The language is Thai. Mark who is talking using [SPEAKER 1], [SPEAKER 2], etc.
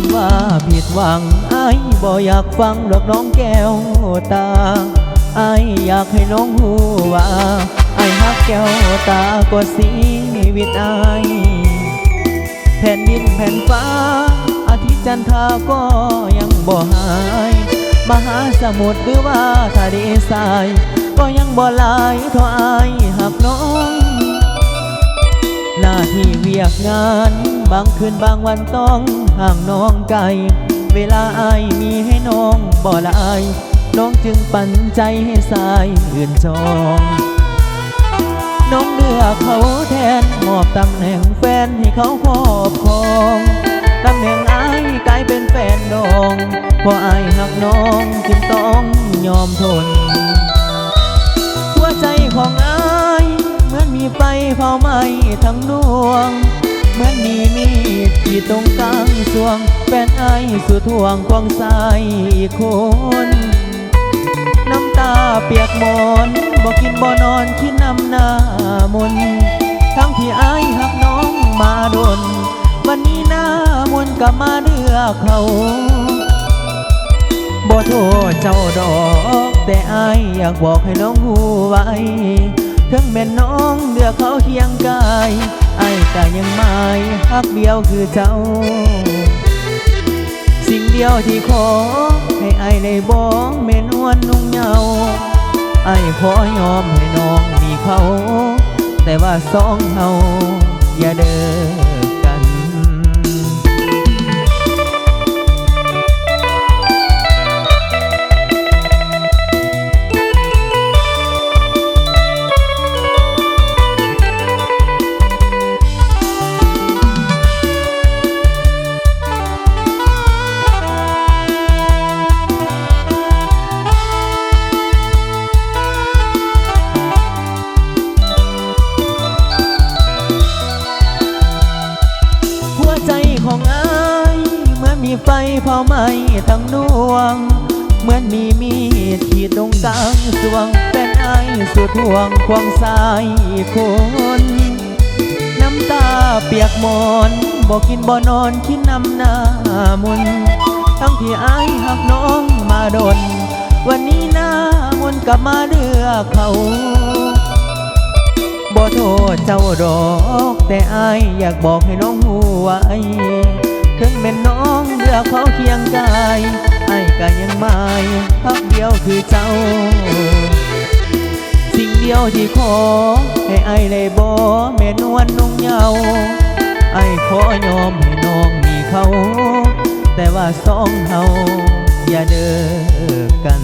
[SPEAKER 1] ำว่าผิดหวังไอ้บ่อยากฟังหรอกน้องแก้วตาไอ้อยากให้น้องหูว่าไอ้ฮักแก้วตากว่าชีวิตไอ้แผ่นดินแผ่นฟ้า อาทิตย์จันทราก็ยังบ่หาย มหาสมุทรหรือว่าทะเลทราย ก็ยังบ่ลายเท่าไอ้ายหักน้อง หน้าที่เวียกงาน บางคืนบางวันต้องห่างน้องไกล เวลาอายมีให้น้องบ่ละอาย น้องจึงปันใจให้สายอื่นจอง น้องเลือกเขาแทนมอบตำแหน่งแฟนให้เขาครอบครองตำแหน่งอายกลายเป็นแฟนดองเพราะอายหักน้องจึงต้องยอมทน หัวใจของอายเหมือนมีไฟเผาไหม้ทั้งดวง เหมือนมีมีดที่ตรงกลางสวงแฟนไอสุดห่วงควงสายอีกคนน้ำตาเปียกมอนบอกกินบ่นอนคิดนำหน้ามนทั้งที่ไอหักน้องมาดนวันนี้หน้ามนกลับมาเดือกเขาบ่โทษเจ้าดอก แต่อายอยากบอกให้น้องหูไว้ ถึงแม่น้องเดือกเขาเคียงกายไอ้แต่ยังไม่ฮักเดียวคือเจ้า สิ่งเดียวที่ขอ ให้อายได้บอกเมนวนนุ่งเหยาอายขอยอมให้น้องมีเขา แต่ว่าสองเฮาอย่าเดิน ของอายเหมือนมีไฟเผาไหม้ทั้งดวง เหมือนมีมีดที่ตรงกลางสวงเป็นไอายสุดห่วงควงสายคนน้ำตาเปียกหมอนบอกกินบ่นอนคิดนำหน้ามุนทั้งที่อายหักน้องมาดน วันนี้หน้ามุนกลับมาเลือกเขา เจ้าดอก แต่อายอยากบอกให้น้องหูไว้ถึงเป็นน้องเลือกเขาเคียงกายอายก็ยังไม่พักเดียวคือเจ้า สิ่งเดียวที่ขอ ให้อายได้บอกแม่นวลนุ่งเยาอายขอยอมให้น้องมีเขา แต่ว่าสองเฮาอย่าเดินกัน